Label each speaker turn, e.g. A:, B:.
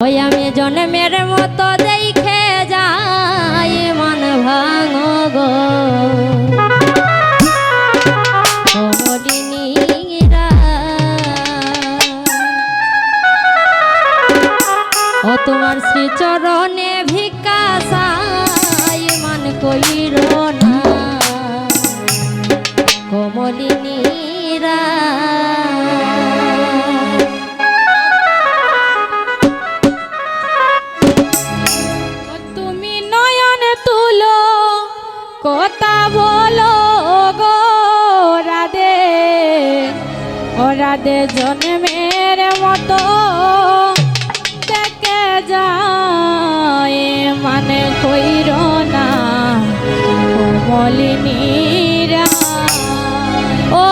A: ওই আমি জন্মের মতো কথা বলো গো রাধে। ও রাধে জন্মের মতো দেখে যায় মানে কইর না মলিনীরা। ও